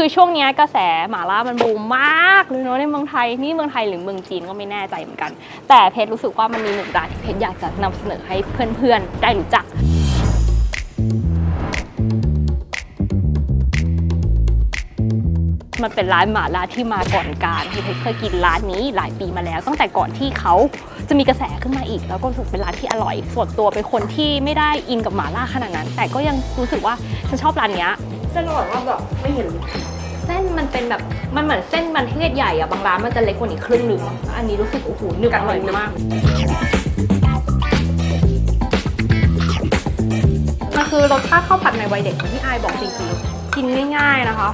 คือช่วงนี้กระแสหมาล่ามันบูมมากเลยเนาะในเมืองไทยนี่เมืองไทยหรือเมืองจีนก็ไม่แน่ใจเหมือนกัน แต่เพชรรู้สึกว่ามันมีหนึ่งร้านที่เพชรอยากจะนำเสนอให้เพื่อนๆได้รู้จักมันเป็นร้านหมาล่าที่มาก่อนการคือเพชรเคยกินร้านนี้หลายปีมาแล้ว ตั้งแต่ก่อนที่เขาจะมีกระแสขึ้นมาอีก แล้วก็รู้สึกเป็นร้านที่อร่อย ส่วนตัวเป็นคนที่ไม่ได้อินกับหมาล่าขนาดนั้น แต่ก็ยังรู้สึกว่าฉันชอบร้านนี้เส้นอร่อยมากแบบไม่เห็น เส้นมันเป็นแบบมันเหมือนเส้นมันเทศใหญ่อะบางร้านมันจะเล็กกว่านี้ครึ่งหนึ่งอันนี้รู้สึกโอ้โหหนึบอร่อยมากมันคือรสชาติข้าวผัดในวัยเด็กเหมือนที่อายบอกจริงๆกินง่ายๆนะคะ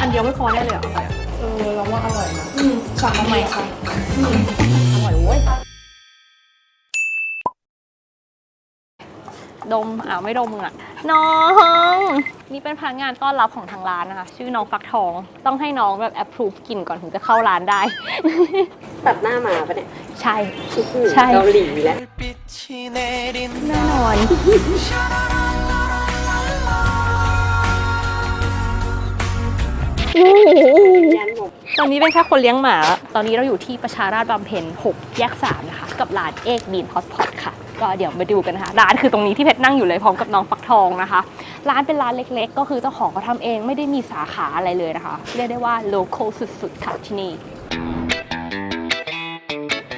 อันเดียวไม่พอแน่เลยอะเออเราว่าอร่อยนะสั่งทำไมคะอร่อยเว้ยดมอ้าวไม่ดมมึงอะน้อง นี่เป็นพนักงานต้อนรับของทางร้านนะคะ ชื่อน้องฟักทอง ต้องให้น้องแบบ approve กลิ่นก่อนถึงจะเข้าร้านได้ ตัดหน้ามาปะเนี่ย ใช่ อื้อหือ ใช่ เกาหลีแล้ว 빛이 내린다 แน่นอน ยันหมด ตอนนี้เป็นแค่คนเลี้ยงหมา ตอนนี้เราอยู่ที่ประชาราษฎร์บำเพ็ญ6 แยก 3 นะคะ กับร้านเอกบีนฮอตพอตค่ะ ก็เดี๋ยวมาดูกันนะคะร้านคือตรงนี้ที่เพชรนั่งอยู่เลยพร้อมกับน้องฟักทองนะคะ ร้านเป็นร้านเล็กๆ ก็คือเจ้าของเขาทำเองไม่ได้มีสาขาอะไรเลยนะคะ เรียกได้ว่าโลโก้สุดๆ ค่ะที่นี่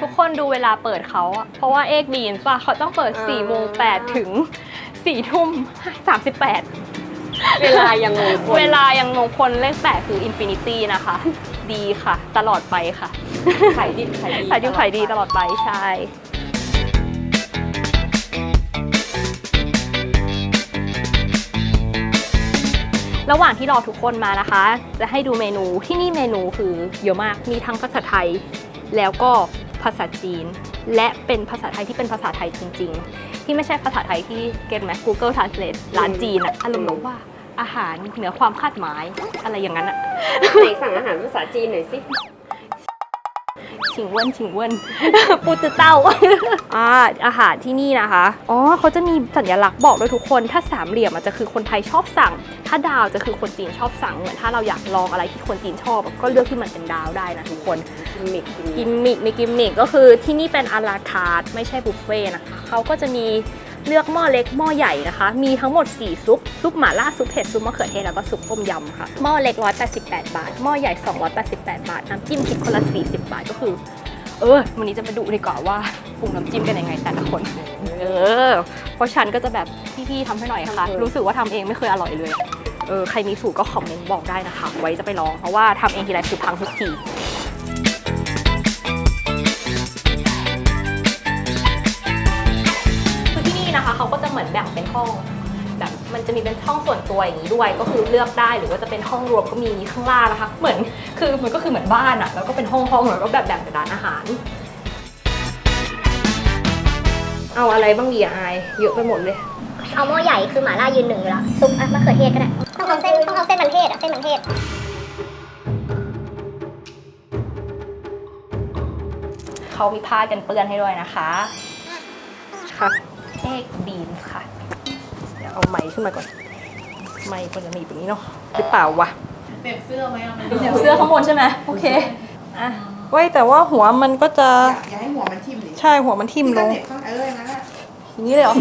ทุกคนดูเวลาเปิดเขาอะเพราะว่าเอกบีนป่ะเขาต้องเปิด4โมง8ถึง4ทุ่ม38เวลายังงงคนเวลายังมงคลเลขแปดคืออินฟินิตี้นะคะ ดีค่ะ ตลอดไปค่ะขายดิบขายดีขายดีขายดีตลอดไปใช่ ระหว่างที่รอทุกคนมานะคะ จะให้ดูเมนูที่นี่เมนูคือเยอะมากมีทั้งภาษาไทย แล้วก็ภาษาจีน และเป็นภาษาไทยที่เป็นภาษาไทยจริง ๆ ที่ไม่ใช่ภาษาไทยที่เก็ตไหม Google Translate ร้านจีนอะอารมณ์แบบว่าอาหารเหนือความคาดหมายอะไรอย่างนั้นอะ ไหนสั่งอาหารภาษาจีนหน่อยสิ ชิงเวินชิงเวินปูตือเต้าอ่าอาหารที่นี่นะคะ อ๋อเขาจะมีสัญลักษณ์บอกด้วยทุกคน ถ้าสามเหลี่ยมอาจจะคือคนไทยชอบสั่ง ถ้าดาวจะคือคนจีนชอบสั่ง เหมือนถ้าเราอยากลองอะไรที่คนจีนชอบก็เลือกที่มันเป็นดาวได้นะทุกคน กิมมิคกิมมิกมีกิมมิกก็คือที่นี่เป็นอาราคาร์ทไม่ใช่บุฟเฟ่ต์นะคะเขาก็จะมี เลือกหม้อเล็กหม้อใหญ่นะคะ มีทั้งหมด 4 ซุป ซุปหม่าล่า ซุปเผ็ด ซุปมะเขือเทศ แล้วก็ซุปต้มยำค่ะ หม้อเล็ก 188 บาท หม้อใหญ่ 288 บาท น้ำจิ้มคิดคนละ 40 บาทก็คือ เออ วันนี้จะมาดูดีกว่าว่าปรุงน้ำจิ้มกันยังไงแต่ละคน เออ เพราะฉันก็จะแบบพี่ๆทำให้หน่อยค่ะ รู้สึกว่าทำเองไม่เคยอร่อยเลย เออ ใครมีสูตรก็คอมเมนต์บอกได้นะคะ ไว้จะไปลอง เพราะว่าทำเองทีไรคือพังทุกที หมือนแบ่งเป็นห้องแบบมันจะมีเป็นห้องส่วนตัวอย่างนี้ด้วย ก็คือเลือกได้หรือว่าจะเป็นห้องรวมก็มีข้างล่างนะคะเหมือนคือมันก็คือเหมือนบ้านอะแล้วก็เป็นห้องห้องแล้วก็แบบแบ่งเป็นร้านอาหาร เอาอะไรบ้างดีอะอายเยอะไปหมดเลย เอาหม้อใหญ่คือหม่าล่ายืนหนึ่งอยู่แล้วซุปอะมะเขือเทศก็ได้ต้องเอาเส้นต้องเอาเส้นมันเทศอะเส้นมันเทศเขามีผ้ากันเปื้อนให้ด้วยนะคะค่ะเอกบีนค่ะ เดี๋ยวเอาไม้ขึ้นมาก่อน ไม้ควรจะมีแบบนี้เนาะหรือเปล่าวะเปลี่ยนเสื้อไหมอะเดี๋ยวเสื้อข้างบนใช่ไหมโอเคอะไว้ยแต่ว่าหัวมันก็จะอย่าให้หัวมันทิ่มดิใช่หัวมันทิ่มลงเด็กข้างเออนั่นแหละอย่างนี้เลยเหรอ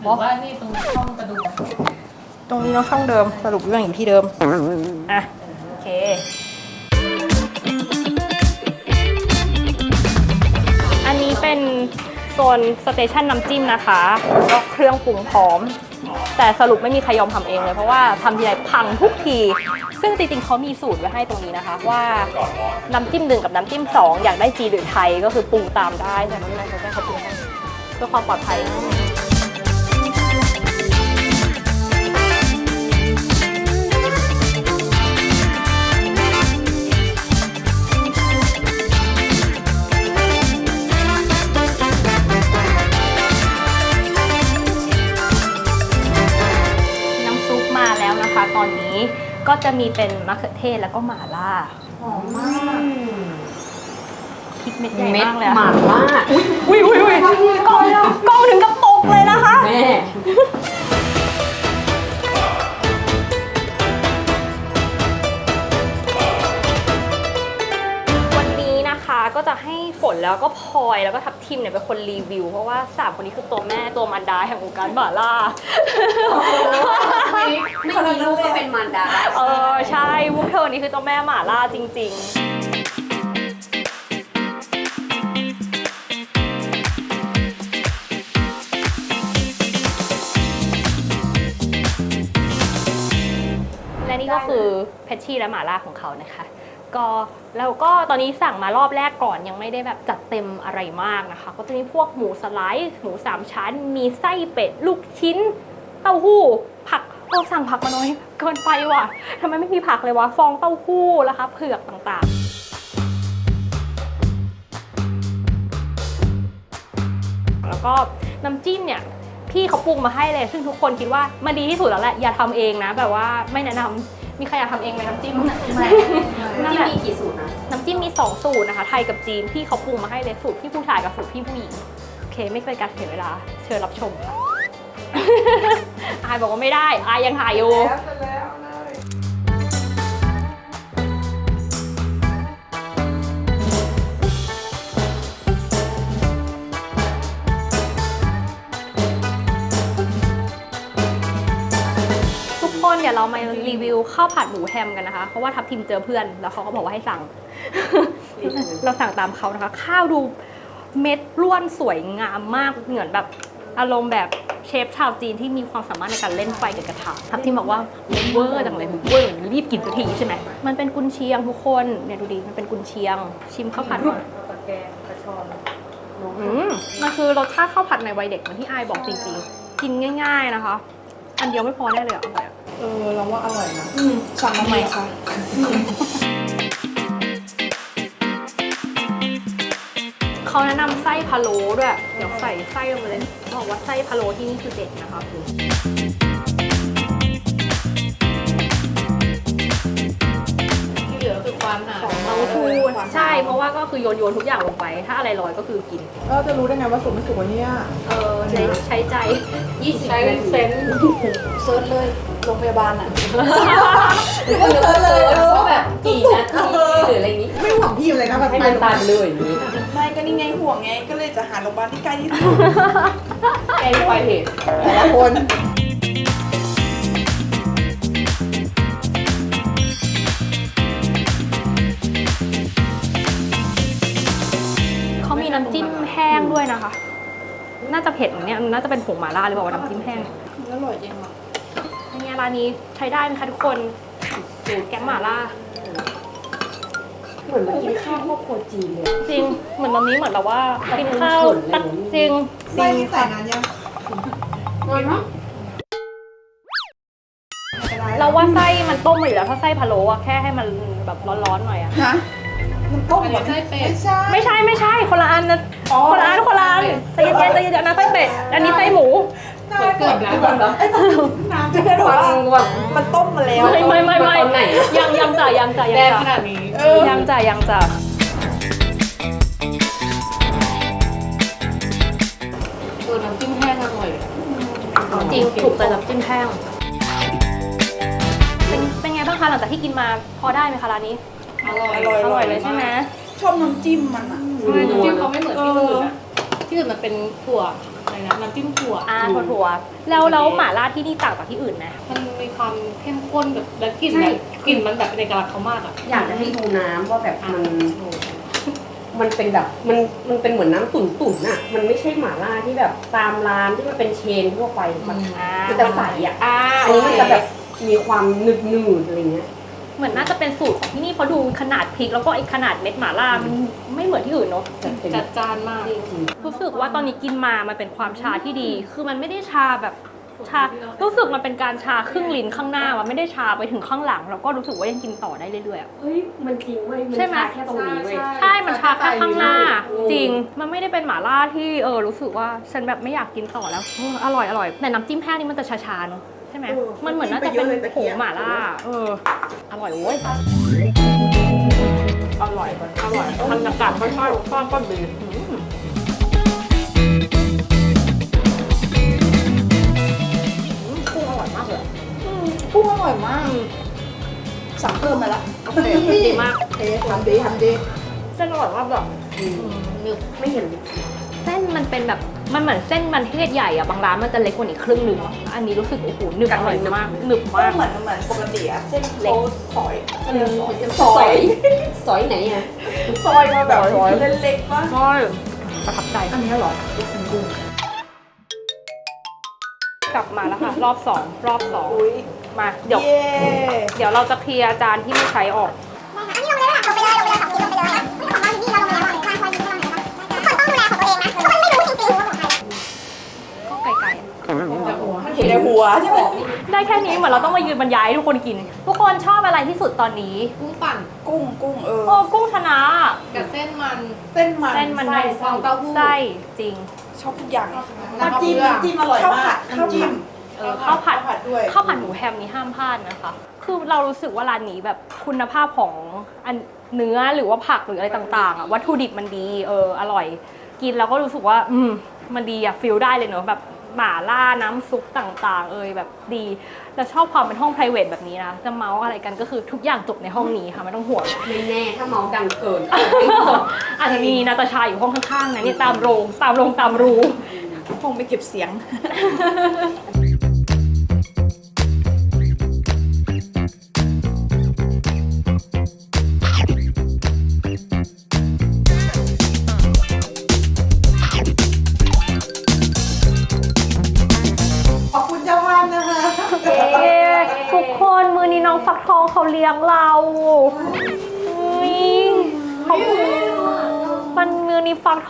หรือว่านี่ตรงช่องกระดูกตรงนี้เนาะช่องเดิมสรุปเรื่องอยู่ที่เดิมอะโอเคอันนี้เป็น โซนสเตชันน้ำจิ้มนะคะก็เครื่องปรุงพร้อม แต่สรุปไม่มีใครยอมทำเองเลยเพราะว่าทำทีไรพังทุกที ซึ่งจริงๆเขามีสูตรไว้ให้ตรงนี้นะคะ ว่าน้ำจิ้มหนึ่งกับน้ำจิ้มสองอยากได้จีนหรือไทยก็คือปรุงตามได้แต่ไม่เป็นไรเขาให้เขาปรุงให้เพื่อความปลอดภัย ก็จะมีเป็นมะเขือเทศแล้วก็หม่าล่าหอมมากพริกเม็ดใหญ่เม็ากเลยหมาอะล่าอุ้ยอุ้ยอุ้ยกล้องกองถึงกับตกเลยนะคะ แม่วันนี้นะคะก็จะให้ฝนแล้วก็พลอยแล้วก็ทับทิมเนี่ยเป็นคนรีวิว เพราะว่าสามคนนี้คือตัวแม่ตัวมันดาแห่งวงการบาล่า ไม่มีลูกก็เป็นมารดาเออใช่พวกเธอนี่คือตัวแม่หมาล่าจริง ๆและนี่ก็คือเพชชี่และหมาล่าของเขานะคะ ก็แล้วก็ตอนนี้สั่งมารอบแรกก่อนยังไม่ได้แบบจัดเต็มอะไรมากนะคะ ก็จะมีพวกหมูสไลด์หมูสามชั้น มีไส้เป็ด ลูกชิ้น เต้าหู้ ผัก โอ้สั่งผักมาน้อยเกินไปว่ะทำไมไม่มีผักเลยวะ ฟองเต้าหู้นะคะ เผือกต่างๆแล้วก็น้ำจิ้มเนี่ยพี่เขาปรุงมาให้เลย ซึ่งทุกคนคิดว่ามันดีที่สุดแล้วแหละอย่าทำเองนะ แบบว่าไม่แนะนำมีใครอยากทำเองไหมน้ำจิ้มนั่นที่แหละมีกี่สูตรนะน้ำจิ้มมี 2 สูตรนะคะ ไทยกับจีนพี่เขาปรุงมาให้เลยสูตรพี่ผู้ชายกับสูตรพี่ผู้หญิงโอเค ไม่เคยการเสียเวลา เชิญรับชมค่ะ อายบอกว่าไม่ได้ อายยังถ่ายอยู่ แล้วเสร็จแล้วเลยทุกคนเดี๋ยวเรามารีวิวข้าวผัดหมูแฮมกันนะคะ เพราะว่าทับทิมเจอเพื่อน แล้วเขาก็บอกว่าให้สั่ง เราสั่งตามเขานะคะ ข้าวดูเม็ดร่วนสวยงามมากเหมือนแบบ อารมณ์แบบเชฟชาวจีนที่มีความสามารถในการเล่นไฟกับกระทะทับทิมบอกว่ามันเวอร์จังเลยมันเวอร์รีบกินสักทีใช่ไหมมันเป็นกุนเชียงทุกคนเนี่ยดูดิมันเป็นกุนเชียง ชิมข้าวผัดก่อนตะแกรงกระชอนอืมมันคือรสชาติข้าวผัดในวัยเด็กเหมือนที่อายบอกจริงๆ กินง่าย ๆนะคะ อันเดียวไม่พอแน่เลยอะอร่อยอะเออเราว่าอร่อยนะสั่งมาใหม่ค่ะ เขาแนะนำไส้พะโล้ด้วย เดี๋ยวใส่ไส้ลงไปเลยบอกว่าไส้พะโล้ที่นี่คือเด็ดนะคะคือที่เหลือคือความหนาเต้าหู้ใช่ เพราะว่าก็คือโยนโยนๆทุกอย่างลงไป ถ้าอะไรลอยก็คือกิน เราจะรู้ได้ไงว่าสุกไม่สุกวะเนี่ยเออใช้ใช้ใจ20ใช้นาทีเซนส์เซิร์ชเลยโรงพยาบาลอะหรือว่าเซิร์ชว่าแบบกี่นาทีหรืออะไรนี้ ไม่หวังพี่เลยนะแบบให้มันตันเลยอย่างนี้ไม่ ก็นี่ไงห่วงไง ก็เลยจะหาโรงพยาบาลที่ใกล้ที่สุดแกงไปเหตุแต่ละคนเขามีน้ำจิ้มแห้งด้วยนะคะ น่าจะเผ็ดเนี่ยน่าจะเป็นผงหม่าล่าหรือเปล่าวะน้ำจิ้มแห้งอร่อยจริงอะเป็นไงร้านนี้ใช้ได้ไหมคะทุกคนสูตรแกงหม่าล่า เหมือนมากินข้าวครอบครัวจีนเลยจริง เหมือนตอนนี้เหมือนเราว่ากินข้าวขนเลยตักจริงจไส้ริงนี่ใส่นานยังนอนมั้งเราว่าไส้มันต้มมาอยู่แล้วถ้าไส้พะโล้อะแค่ให้มันแบบร้อนๆหน่อยอะฮะมันต้มเหรอไส้เป็ดไม่ใช่ไม่ใช่ไม่ใช่คนละอันนะอ๋อคนละอันคนละอันใจเย็นๆใจเย็นๆอันนั้นไส้เป็ดอันนี้ไส้หมูเกือบแล้วน้ำจะได้บอกว่าแบบมันต้มมาแล้วไม่ไม่ไม่ไม่ตอนไหนยังยังจ่ายังจ่าแดยังงจ่าขนาดนี้เออยังจ่ายังจ่าเออน้ำจิ้มแห้งอร่อยจริงถูกใจน้ำจิ้มแห้งเป็นเป็นไงบ้างคะหลังจากที่กินมาพอได้ไหมคะร้านนี้อร่อยอร่อยอร่อยเลยใช่ไหมชอบน้ำจิ้มมันอะใช่น้ำจิ้มเขาไม่เหมือนที่อื่นอะที่อื่นมันเป็นถั่ว อะไรนะน้ำจิ้มถั่วอ่าถั่วๆแล้วแล้วหม่าล่าที่นี่ต่างจากที่อื่นไหม มันมีความเข้มข้นแบบแล้วกลิ่นแบบกลิ่นมันแบบเป็นเอกลักษณ์เขามากอะอยากจะให้ดูน้ำว่าแบบมันมันเป็นแบบมันมันเป็นเหมือนน้ำตุ๋นตุ๋นๆน่ะมันไม่ใช่หม่าล่าที่แบบตามร้านที่มันเป็นเชนทั่วไปมันอ่า มันจะใสอะอ่าอันนี้มันจะแบบมีความหนึบหนืดๆอะไรเงี้ย เหมือนน่าจะเป็นสูตรของที่นี่เพราะดูขนาดพริกแล้วก็ไอ้ขนาดเม็ดหม่าล่ามันไม่เหมือนที่อื่นเนาะจะเป็นจัดจานมากรู้สึกว่าตอนนี้กินมามันเป็นความชาที่ดี คือมันไม่ได้ชาแบบชารู้สึกมันเป็นการชาครึ่งลิ้นข้างหน้ามันไม่ได้ชาไปถึงข้างหลัง แล้วก็รู้สึกว่ายังกินต่อได้เรื่อยๆอะเฮ้ยมันจริงเว้ยมันใช่ไหมชาแค่ตรงนี้เว้ยใช่มันชาแค่ข้างหน้าอืมจริงมันไม่ได้เป็นหม่าล่าที่เออรู้สึกว่าฉันแบบไม่อยากกินต่อแล้วเอออร่อยอร่อยแต่น้ำจิ้มแห้งนี่มันจะชาๆเนาะใช่ไหม เออมันเหมือนน่าจะเป็นไปเยอะเลยตะผเกีงยบหม่าล่า เออ อร่อยเว้ย อร่อยอร่อยบรรยากาศค่อยๆก็ก็ดีอืมอืมกุ้งอร่อยมากเลยกุ้งอร่อยมาก สั่งเพิ่มมาละโอเคดีมาก เอ๊ะทำดีทำดีเส้นอร่อยมากแบบนึกไม่เห็น เส้นมันเป็นแบบมันเหมือนเส้นมันเทศใหญ่อะบางร้านมันจะเล็กกว่านี้ครึ่งหนึ่งอันนี้รู้สึกโอ้โหหนึบอร่อยมากหนึบก็มาก เหมือนเหมือนปกติอะเส้นเล็เขากสอยเขาเรียกสอยซอยซอยไหนอะซอยมาแบบซอยเล็กๆว่าใช่ประทับใจอันนี้หรอลูกชิ้นกุ้งกลับมาแล้วค่ะ รอบสองรอบสองอุ้ยมาเดี๋ยวเย้เดี๋ยวเราจะเคลียร์จานที่ไม่ใช้ออก ได้แค่นี้เหมือนเราต้องมายืนบรรยายให้ทุกคนกิน ทุกคนชอบอะไรที่สุดตอนนี้ กุ้งปั่นกุ้งกุ้งเออ โอ้กุ้งชนะกับเส้นมัน เส้นมันเส้นมันไส้ฟองเต้าหู้ไส้จริง ชอบทุกอย่างเลยค่ะ น้ำจิ้มน้ำจิ้มอร่อยมากข้าวจิ้มเออข้าวผัดผัดด้วย ข้าวผัดหมูแฮมนี้ห้ามพลาดนะคะ คือเรารู้สึกว่าร้านนี้แบบคุณภาพของอันเนื้อหรือว่าผักหรืออะไรต่างๆอะวัตถุดิบมันดีเอออร่อย กินแล้วก็รู้สึกว่า อืมมันดีอะฟิลได้เลยเนอะแบบ หม่าล่าน้ำซุปต่างๆ เอยแบบดี แล้วชอบความเป็นห้อง p r i v a t แบบนี้นะ จะเมาส์อะไรกันก็คือทุกอย่างจบในห้องนี้ค่ะไม่ต้องห่วง ไม่แน่ถ้าเมาดังเกิน อาจจะมีนาตาชาอยู่ห้องข้างๆนะนี่ตามโรงตามโรงตามรู คงไปเก็บเสียง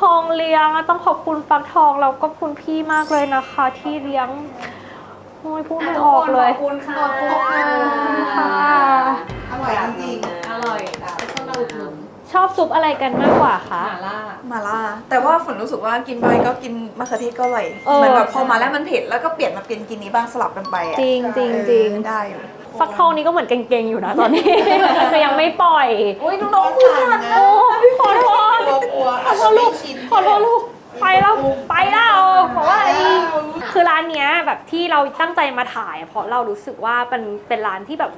ทองเลี้ยงอะต้องขอบคุณฟักทองแล้วก็คุณพี่มากเลยนะคะ ที่เลี้ยงโอ้ยพูดไม่ออกเลย ขอบคุณค่ะค่ะ อร่อยจริงอร่อยเป็นคนเราอุดหนุนชอบซุปอะไรกันมากกว่าคะหม่าล่า มาล่า แต่ว่าฝนรู้สึกว่ากินไปก็กินมะเขือเทศก็อร่อย เออ เหมือนแบบพอมาแล้วมันเผ็ดแล้วก็เปลี่ยนมาเป็นกินนี้บ้างสลับกันไปอะจริงจริงเออจริงได้อยู่ ฟักทองนี้ก็เหมือนเก่งๆอยู่นะตอนนี้แต่ยังไม่ปล่อยโอ้ยน้องๆผู้สั่นนะโอ้ยขอโทษกลัวกลัวขอโทษลูกขอโทษลูกไปแล้วไปแล้วบอกว่าไอ้คือร้านเนี้ยแบบที่เราตั้งใจมาถ่ายอะเพราะเรารู้สึกว่าเป็นเป็นร้านที่แบบ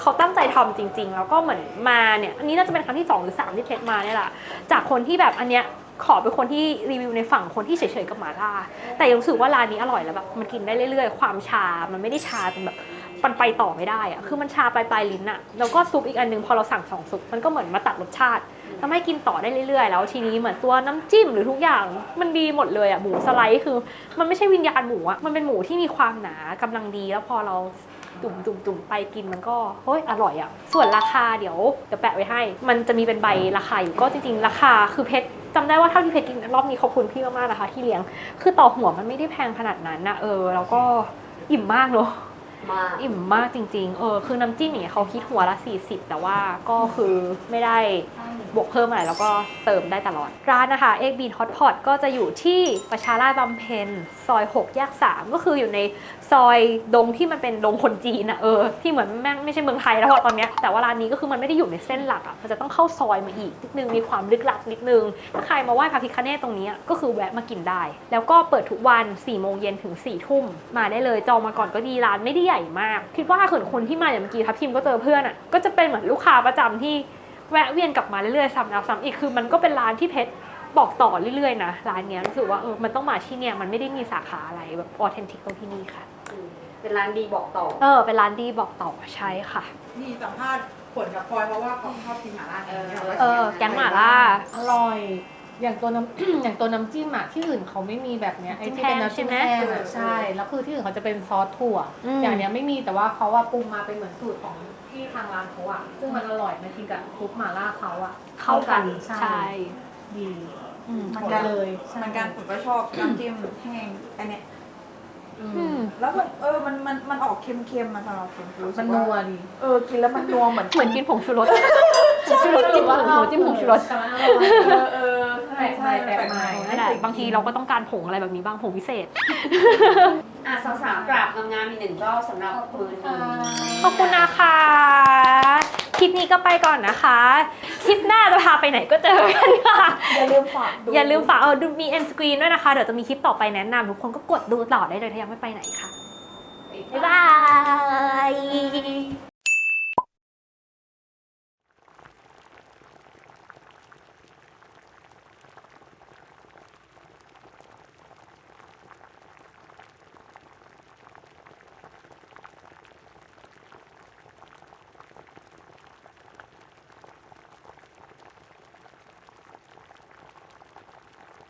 เขาตั้งใจทำจริง ๆ แล้วก็เหมือนมาเนี่ยอันนี้น่าจะเป็นครั้งที่ 2 หรือ 3 ที่เทสมาเนี่ยแหละจากคนที่แบบอันเนี้ยขอเป็นคนที่รีวิวในฝั่งคนที่เฉยๆกับหมาล่าแต่ยังรู้สึกว่าร้านนี้อร่อยแล้วแบบมันกินได้เรื่อยๆ ความชา มันไม่ได้ชาจนแบบ มันไปต่อไม่ได้อะคือมันชาปลายปลายๆลิ้นอะแล้วก็ซุปอีกอันนึงพอเราสั่งสองซุปมันก็เหมือนมาตัดรสชาติทำให้กินต่อได้เรื่อยๆ แล้วทีนี้เหมือนตัวน้ำจิ้มหรือทุกอย่างมันดีหมดเลยอะหมูสไลด์คือ มันไม่ใช่วิญญาณหมูอะมันเป็นหมูที่มีความหนากำลังดี แล้วพอเราจุ่มจุ่มจุ่มไปกินมันก็เฮ้ยอร่อยอะส่วนราคาเดี๋ยวเดี๋ยวแปะไว้ให้ มันจะมีเป็นใบราคาอยู่ก็จริงๆ ราคาคือเพชรจำได้ว่าเท่าที่เพชรกินรอบนี้ขอบคุณพี่มากๆนะคะ ที่เลี้ยง คือต่อหัวมันไม่ได้แพงขนาดนั้นนะเออ แล้วก็อิ่มมากเนอะ มาอิ่มมากจริงๆ เออ คือน้ำจิ้มอย่างเงี้ยเขาคิดหัวละ 40 แต่ว่าก็คือไม่ได้ บวกเพิ่มอะไรแล้วก็เติมได้ตลอด ร้านนะคะเอ็กบีนฮอตพอตก็จะอยู่ที่ประชาราษฎร์บำเพ็ญซอย 6 แยก 3 ก็คืออยู่ในซอยดงที่มันเป็นดงคนจีนอะเออที่เหมือนแม่งไม่ใช่เมืองไทยแล้วอะตอนเนี้ยแต่ว่าร้านนี้ก็คือมันไม่ได้อยู่ในเส้นหลักอะมันจะต้องเข้าซอยมาอีกนิดนึงมีความลึกลับนิดนึงถ้าใครมาไหว้พระพิคเนตตรงนี้ก็คือแวะมากินได้ แล้วก็เปิดทุกวัน4ี่โมงเย็นถึง4ี่ทุ่มมาได้เลยจองมาก่อนก็ดีร้านไม่ได้ใหญ่มาก คิดว่าเขินคนที่มาอย่างเมื่อกี้ทัพทิมก็เจอเพื่อนอะก็จะเป็นเหมือนลูกค้าประจำที่ แวะเวียนกลับมาเรื่อยๆซ้ำแล้วซ้ำอีกคือมันก็เป็นร้านที่เพชรบอกต่อเรื่อยๆนะร้านเนี้ยรู้สึกว่าเออมันต้องมาที่เนี่ยมันไม่ได้มีสาขาอะไรแบบออเทนติกตรงที่นี่ค่ะ เป็นร้านดีบอกต่อ เออเป็นร้านดีบอกต่อใช่ค่ะ นี่สัมภาษณ์ผลกับพลอยเพราะว่าเขาชอบกินหม่าล่าเออ เออแกงหม่าล่าอร่อย อย่างตัวน้ำ อย่างตัวน้ำจิ้มอะที่อื่นเขาไม่มีแบบเนี้ยไอ้ที่เป็นน้ำจิ้มใช่ไหมแห้งอะใช่ แล้วคือที่อื่นเขาจะเป็นซอสถั่ว อืม อย่างเนี้ยไม่มีแต่ว่าเขาว่าปรุงมาเป็นเหมือนสูตรของที่ทางร้านเขาอะซึ่งมันอร่อยมันกินกับซุปหม่าล่าเขาอะเข้ากันใช่ใช่ดีอืม มันหมดกันเลยใช่มันกันผมก็ชอบน้ำจิ้มแห้งอันเนี้ยอือืมมแล้วมันเออมันมันมันออกเค็มๆมาสำหรับผมรู้สึมันกนัวว่าดี เออกินแล้วมันนัวเหมือนเหมือนกินผงชูรส ชูรสจิ้มหูจิ้มผงชูรสแต่มันอร่อเออเออใช่ใช่แปลกใหม่นั่นแหละบางทีเราก็ต้องการผงอะไรแบบนี้บ้างผงพิเศษ อะสาวๆกราบงามๆมีหนึ่งรอบสำหรับมือนี้ขอบคุณนะคะ คลิปนี้ก็ไปก่อนนะคะ คลิปหน้าจะพาไปไหนก็เจอกันค่ะ อย่าลืมฝากดูอย่าลืมฝากเออดูมี end screen ด้วยนะคะ เดี๋ยวจะมีคลิปต่อไปแนะนำทุกคนก็กดดูต่อได้เลยถ้ายังไม่ไปไหนค่ะ บ๊ายบาย